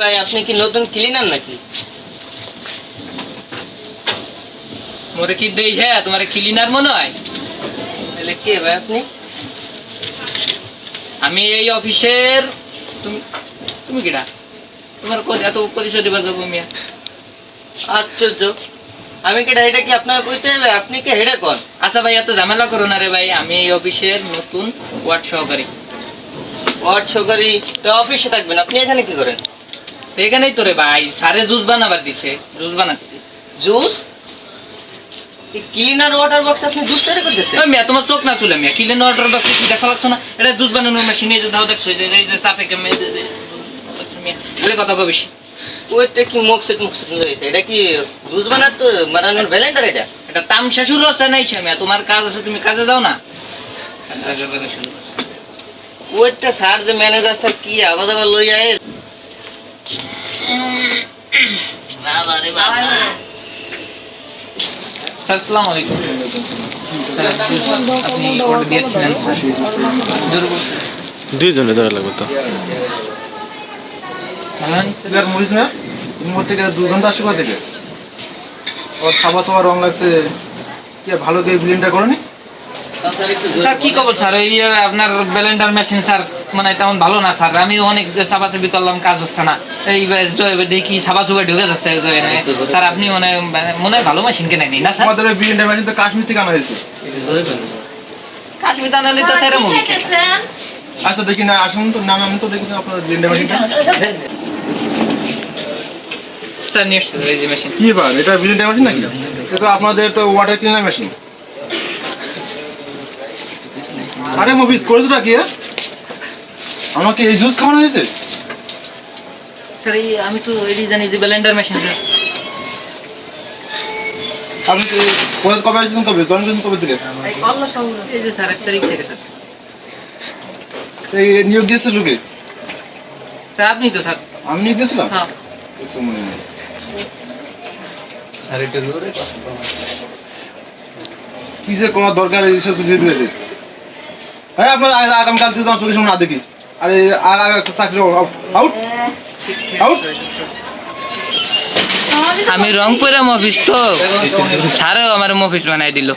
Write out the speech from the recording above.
ভাই আপনি কি নতুন ক্লিনার নাকি? মোরে কি দেই হ্যাঁ তোমার ক্লিনার মনে হয়? তাহলে কে ভাই আপনি? আমি এই অফিসের তুমি তুমি কিডা? তোমার কো- এত পরিচয় দিবা যাব মিয়া আশ্চর্য। আমি কি এটা কি আপনার কইতে হবে? আপনি কি? হেডে কোন? আচ্ছা ভাই এত ঝামেলা করো না রে ভাই আমি এই অফিসের নতুন ওয়ার্ড সহকারী। ওয়ার্ড সহকারী তো অফিসে থাকবেন আপনি এখানে কি করেন? এখানেই তো রে ভাই সারে জুস বানাবার দিছে জুস বানাচ্ছি। জুস? ক্লিনার ওয়াটার বক্স আপনি জুস তৈরি করতেছেন? মিয়া তোমার চোখ না চলে মিয়া কিলেন অর্ডার বাক্স কি দেখা লাগছো না? এটা জুস বানানোর মেশিন যে দাও দেখছ এই যে চাপে কেমন এই যে এই যে, দেখছ মিয়া। তাহলে কথা কো বেশি ওইটা কি মুখসেট মুখসেট হয়েছে। এটা কি জুস বানাতো বানানোর ভ্যালেন্ডার এটা? এটা তাম শাশুর আছে নাই তোমার কাজ আছে তুমি কাজে যাও না। ওইটা স্যার যে ম্যানেজার স্যার কি আবার আবার লই আয় বাবা রে বাবা স্যার আসসালামু আলাইকুম আপনি অর্ডার দিয়েছিলেন স্যার দুইজনে ধরা লাগবে তো। মরিস না থেকে দুর্গন্ধ কোথা থেকে ওর সাবা সাবা রং লাগছে। কি ভালো করে করনি স্যার স্যার কি খবর স্যার? আপনার ব্যালেন্ডার মেশিন স্যার মানে তেমন ভালো না স্যার আমি অনেক চাপাচাপি করলাম কাজ হচ্ছে না। এই দেখি সাবা সুবা ঢুকে যাচ্ছে স্যার আপনি মনে মনে হয় ভালো মেশিন কেনেনি না স্যার? আমাদের মেশিন তো কাশ্মীর থেকে আনা হয়েছে। কাশ্মীর তো স্যার। মুভি আচ্ছা দেখি না আসুন তো নাম আমি তো দেখি তো আপনার মেশিনটা স্যার যে মেশিন কি বার এটা ব্লিনটা মেশিন নাকি? এটা তো আপনাদের তো ওয়াটার ক্লিনার মেশিন আরে মফিস করেছ কি এ? আমাকে এই জুস খাওয়ানো হয়েছে? স্যার এই আমি তো এটি জানি যে ব্যালেন্ডার মেশিন স্যার। আপনি কবে- কবে আসছেন কবে? করেছেন কবে থেকে? এই যে স্যার এক তারিখ থেকে স্যার। এই নিয়োগ দিয়েছে লোকে স্যার আপনি তো স্যার। আমি নিয়োগ দিয়েছিলাম? হ্যাঁ। কিছু মনে নেই। কি যে কোনো দরকার এই সব কিছু হ্যাঁ আপনার আগামীকাল থেকে আমার চোখের সামনে না দেখি। আরে আর আর একটা চাকরি আউট আউট আমি রংপুরের মফিস তো। স্যারও আমার মফিস বানাই দিল।